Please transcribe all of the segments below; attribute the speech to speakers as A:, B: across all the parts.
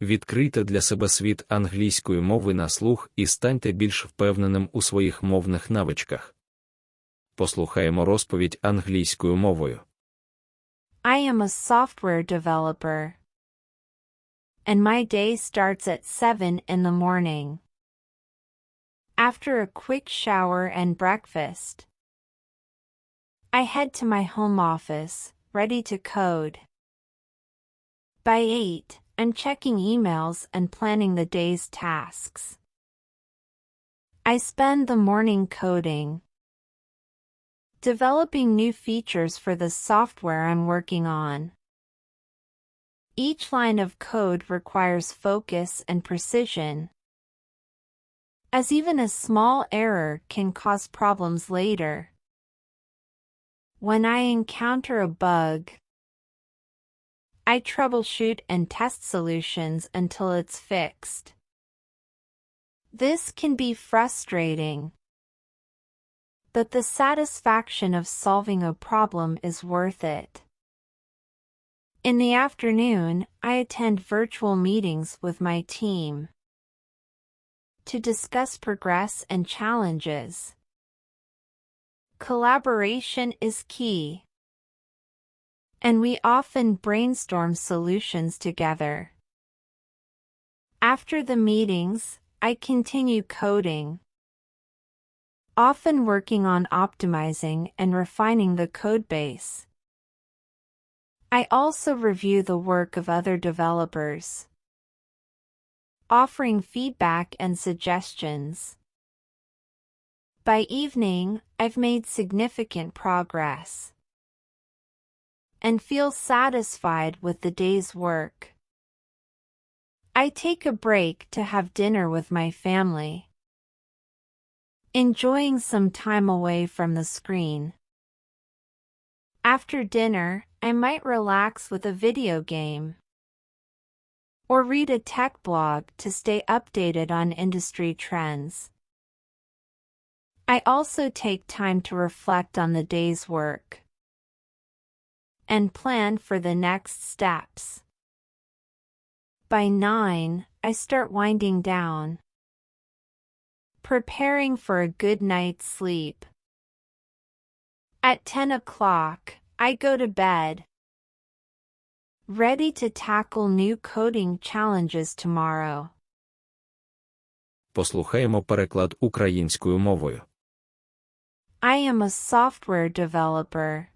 A: Відкрийте для себе світ англійської мови на слух і станьте більш впевненим у своїх мовних навичках. Послухаємо розповідь англійською мовою.
B: I am a software developer. And my day starts at 7 in the morning. After a quick shower and breakfast, I head to my home office, ready to code. By 8, I'm checking emails and planning the day's tasks. I spend the morning coding, developing new features for the software I'm working on. Each line of code requires focus and precision, as even a small error can cause problems later. When I encounter a bug, I troubleshoot and test solutions until it's fixed. This can be frustrating, but the satisfaction of solving a problem is worth it. In the afternoon, I attend virtual meetings with my team to discuss progress and challenges. Collaboration is key, and we often brainstorm solutions together. After the meetings, I continue coding, often working on optimizing and refining the codebase. I also review the work of other developers, offering feedback and suggestions. By evening, I've made significant progress and feel satisfied with the day's work. I take a break to have dinner with my family, enjoying some time away from the screen. After dinner, I might relax with a video game or read a tech blog to stay updated on industry trends. I also take time to reflect on the day's work and plan for the next steps. By 9, I start winding down, preparing for a good night's sleep. At 10 o'clock, I go to bed, ready to tackle new coding challenges tomorrow.
A: Послухаємо переклад українською мовою.
B: I am a software developer.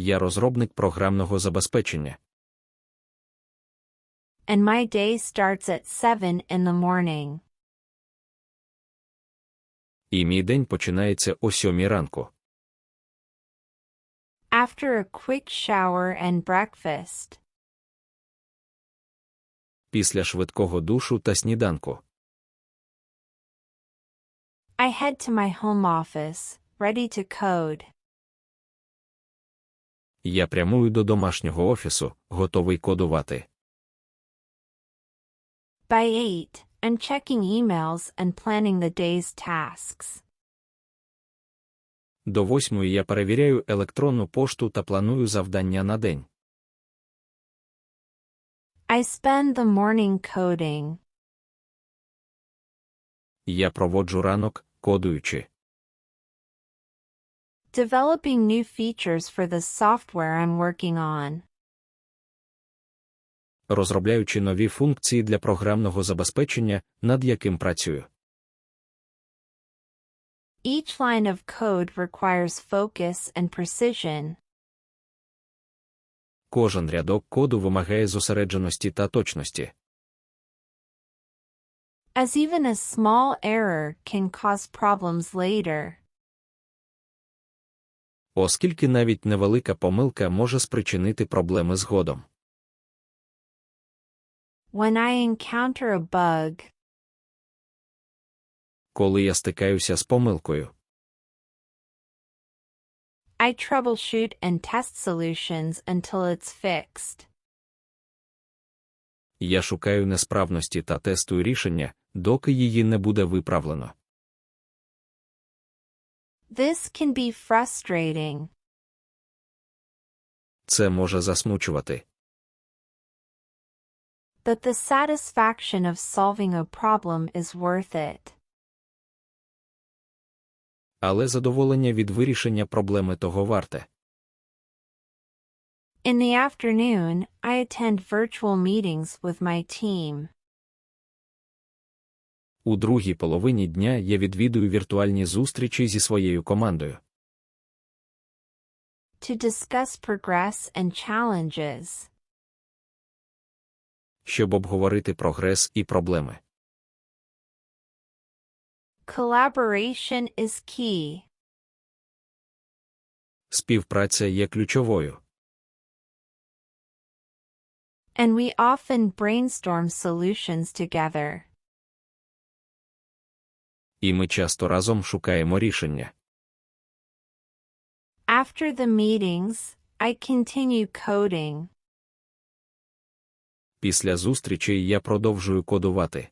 A: Я розробник програмного забезпечення.
B: and my day starts at 7 in the morning.
A: І мій день починається о сьомій ранку.
B: After a quick shower and breakfast,
A: Після швидкого душу та сніданку.
B: I head to my home office, ready to code.
A: Я прямую до домашнього офісу, готовий кодувати.
B: By 8, I'm checking emails and planning the day's tasks.
A: До восьмої я перевіряю електронну пошту та планую завдання на день.
B: I spend the morning coding,
A: Я проводжу ранок, кодуючи.
B: Developing new features for the software I'm working on.
A: розробляючи нові функції для програмного забезпечення, над яким працюю.
B: Each line of code requires focus and precision.
A: Кожен рядок коду вимагає зосередженості та точності.
B: As even a small error can cause problems later.
A: Оскільки навіть невелика помилка може спричинити проблеми згодом.
B: When I encounter a bug,
A: Коли я стикаюся з помилкою,
B: I troubleshoot and test solutions until it's fixed.
A: я шукаю несправності та тестую рішення, доки її не буде виправлено.
B: This can be frustrating,
A: Це може засмучувати.
B: but the satisfaction of solving a problem is worth it.
A: Але задоволення від вирішення проблеми того варте.
B: In the afternoon, I attend virtual meetings with my team.
A: У другій половині дня я відвідую віртуальні зустрічі зі своєю командою,
B: to discuss progress and challenges.
A: щоб обговорити прогрес і проблеми.
B: Collaboration is key.
A: Співпраця є ключовою,
B: And we often brainstorm solutions together.
A: І ми часто разом шукаємо рішення.
B: After the meetings, I continue coding.
A: Після зустрічей я продовжую кодувати,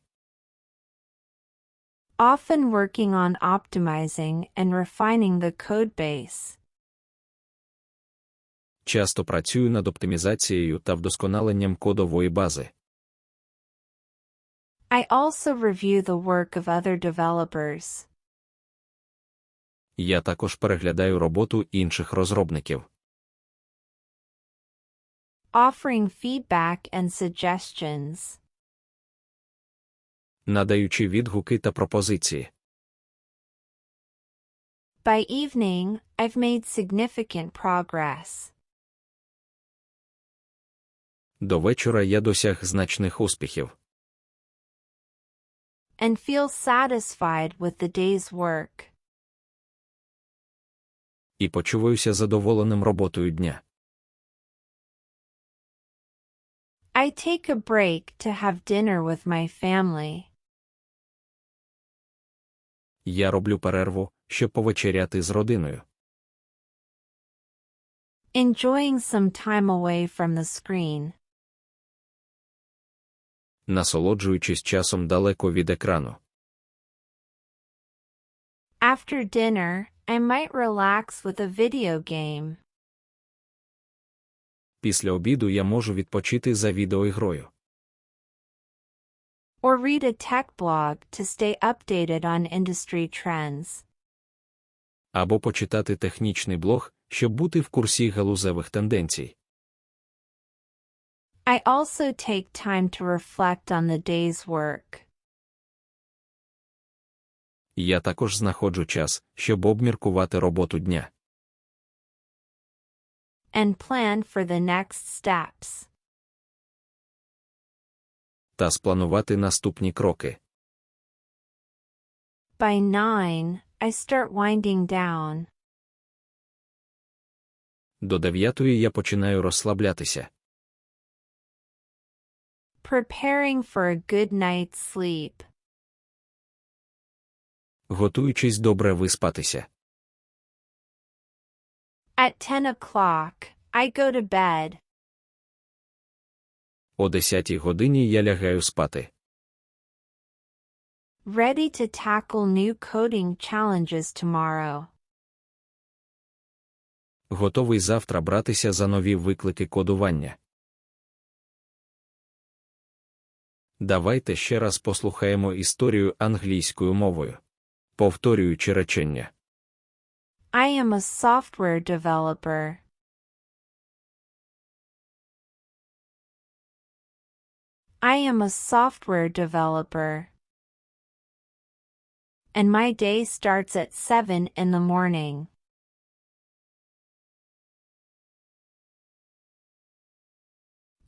B: often working on optimizing and refining the code base.
A: часто працюю над оптимізацією та вдосконаленням кодової бази.
B: I also review the work of other developers.
A: Я також переглядаю роботу інших розробників,
B: offering feedback and suggestions.
A: надаючи відгуки та пропозиції.
B: By evening, I've made significant progress.
A: До вечора я досяг значних успіхів
B: and feel satisfied with the day's work.
A: і почуваюся задоволеним роботою дня.
B: I take a break to have dinner with my family.
A: Я роблю перерву, щоб повечеряти з родиною,
B: Enjoying some time away from the screen.
A: Насолоджуючись часом далеко від екрану.
B: After dinner, I might relax with a video game.
A: Після обіду я можу відпочити за відеоігрою
B: Or read a tech blog to stay updated on industry trends.
A: або почитати технічний блог, щоб бути в курсі галузевих тенденцій.
B: I also take time to reflect on the day's work.
A: Я також знаходжу час, щоб обміркувати роботу дня
B: and plan for the next steps.
A: та спланувати наступні кроки.
B: By 9, I start winding down.
A: До дев'ятої я починаю розслаблятися,
B: Preparing for a good night's sleep.
A: готуючись добре виспатися.
B: At 10 o'clock, I go to bed.
A: О десятій годині я лягаю спати,
B: Ready to tackle new coding challenges tomorrow.
A: готовий завтра братися за нові виклики кодування. Давайте ще раз послухаємо історію англійською мовою. Повторюючи речення.
B: I am a software developer. I am a software developer. And my day starts at 7 in the morning.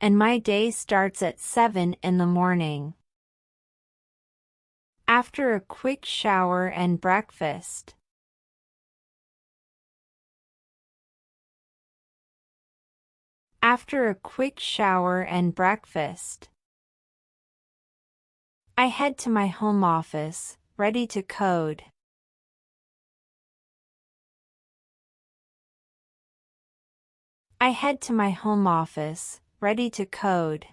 B: And my day starts at 7 in the morning. After a quick shower and breakfast. After a quick shower and breakfast. I head to my home office, ready to code. I head to my home office, ready to code.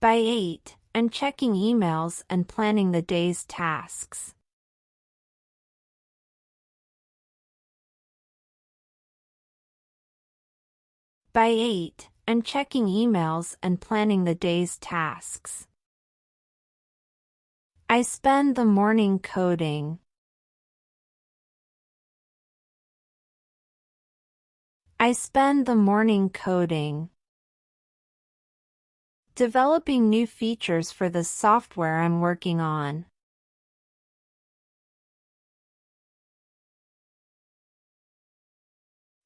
B: By 8, I'm checking emails and planning the day's tasks. By 8, I'm checking emails and planning the day's tasks. I spend the morning coding. I spend the morning coding. Developing new features for the software I'm working on.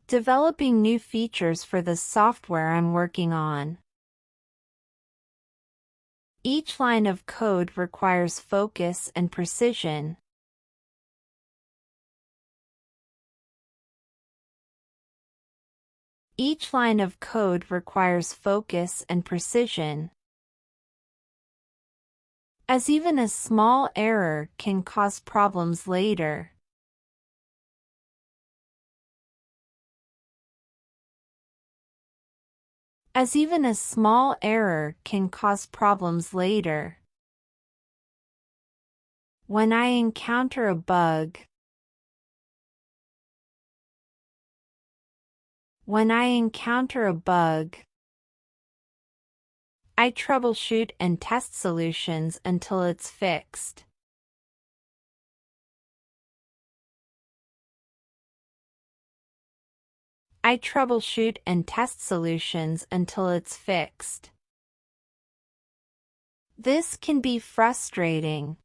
B: Developing new features for the software I'm working on. Each line of code requires focus and precision. Each line of code requires focus and precision. As even a small error can cause problems later. As even a small error can cause problems later. When I encounter a bug, When I encounter a bug, I troubleshoot and test solutions until it's fixed. I troubleshoot and test solutions until it's fixed. This can be frustrating.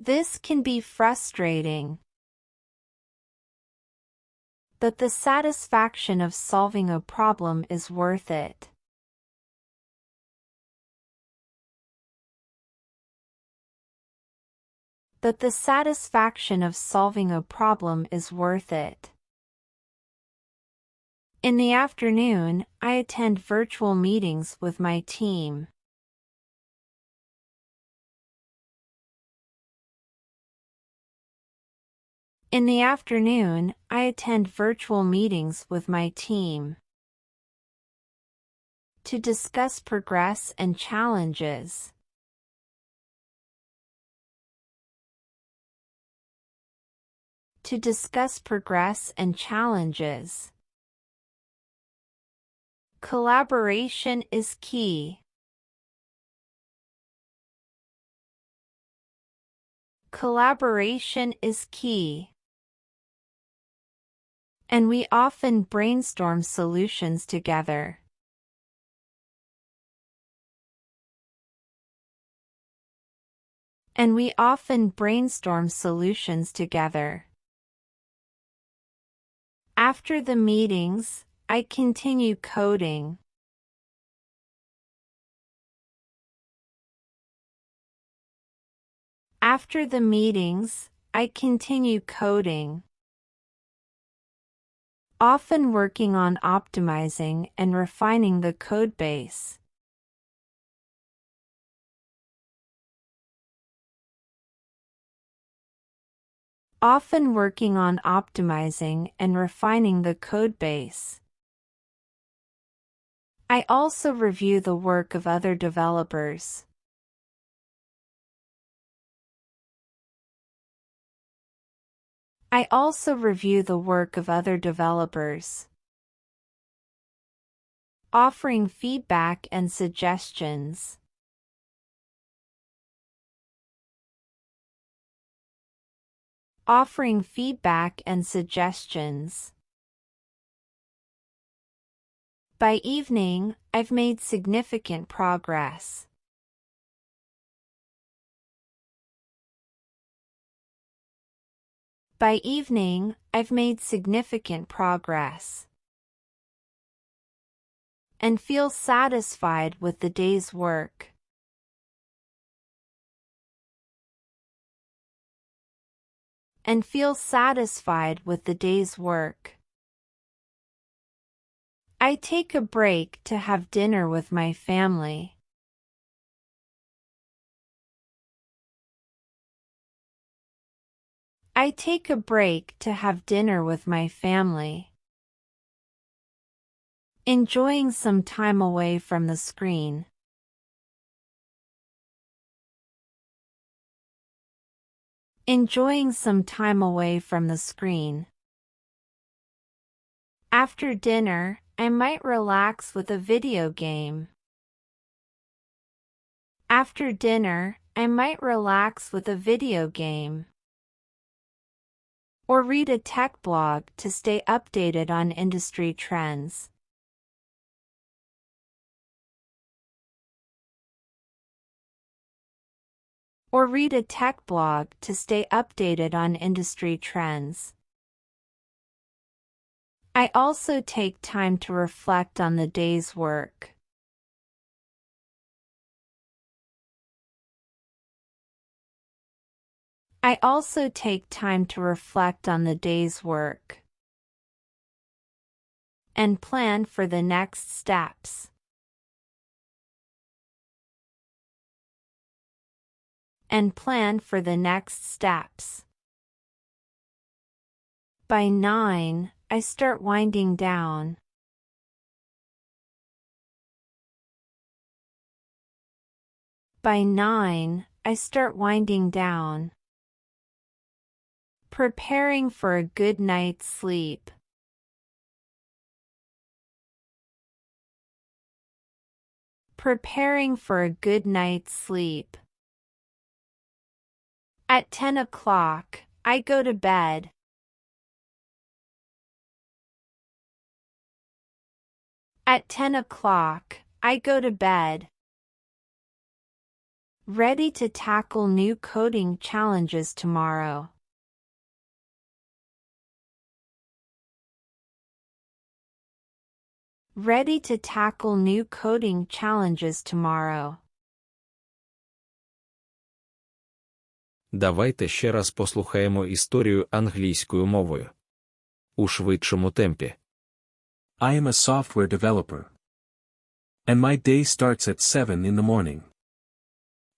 B: This can be frustrating but the satisfaction of solving a problem is worth it. But the satisfaction of solving a problem is worth it. In the afternoon, I attend virtual meetings with my team. In the afternoon, I attend virtual meetings with my team to discuss progress and challenges. To discuss progress and challenges. Collaboration is key. Collaboration is key and we often brainstorm solutions together. And we often brainstorm solutions together. After the meetings, I continue coding. After the meetings, I continue coding often working on optimizing and refining the codebase. Often working on optimizing and refining the codebase. I also review the work of other developers. I also review the work of other developers, offering feedback and suggestions. Offering feedback and suggestions. By evening, I've made significant progress. By evening, I've made significant progress and feel satisfied with the day's work. And feel satisfied with the day's work. I take a break to have dinner with my family. I take a break to have dinner with my family. Enjoying some time away from the screen. Enjoying some time away from the screen. After dinner, I might relax with a video game. After dinner, I might relax with a video game. Or read a tech blog to stay updated on industry trends. Or read a tech blog to stay updated on industry trends. I also take time to reflect on the day's work. I also take time to reflect on the day's work and plan for the next steps. And plan for the next steps. By 9, I start winding down. By 9, I start winding down. Preparing for a good night's sleep. Preparing for a good night's sleep. At 10 o'clock, I go to bed. At 10 o'clock, I go to bed. Ready to tackle new coding challenges tomorrow. Ready to tackle new coding challenges tomorrow.
A: Давайте ще раз послухаємо історію англійською мовою. У швидшому темпі.
C: I am a software developer. And my day starts at 7 in the morning.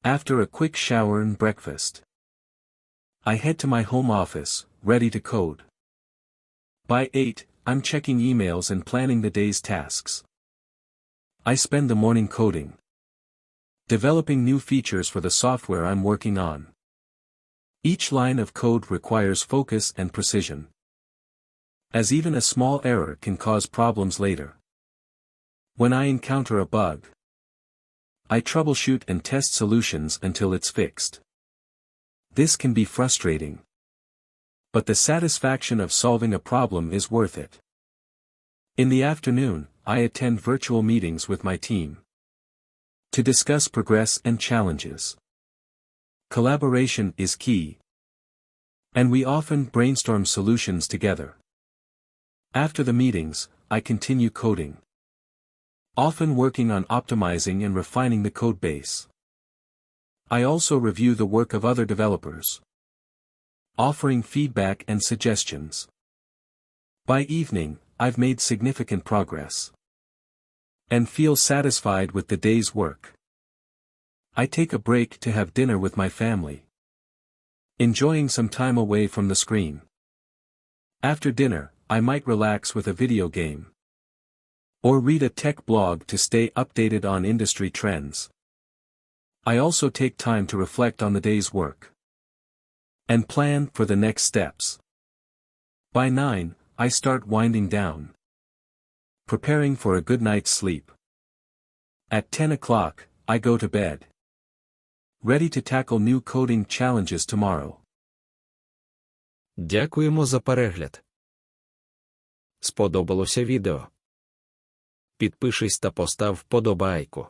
C: After a quick shower and breakfast, I head to my home office, ready to code. By 8, I'm checking emails and planning the day's tasks. I spend the morning coding, developing new features for the software I'm working on. Each line of code requires focus and precision. As even a small error can cause problems later. When I encounter a bug, I troubleshoot and test solutions until it's fixed. This can be frustrating, but the satisfaction of solving a problem is worth it. In the afternoon, I attend virtual meetings with my team to discuss progress and challenges. Collaboration is key. And we often brainstorm solutions together. After the meetings, I continue coding. Often working on optimizing and refining the code base. I also review the work of other developers offering feedback and suggestions. By evening, I've made significant progress. And feel satisfied with the day's work. I take a break to have dinner with my family. Enjoying some time away from the screen. After dinner, I might relax with a video game. Or read a tech blog to stay updated on industry trends. I also take time to reflect on the day's work and plan for the next steps. By 9, I start winding down. Preparing for a good night's sleep. At 10 o'clock, I go to bed. Ready to tackle new coding challenges tomorrow.
A: Дякуємо за перегляд. Сподобалося відео? Підпишись та постав вподобайку.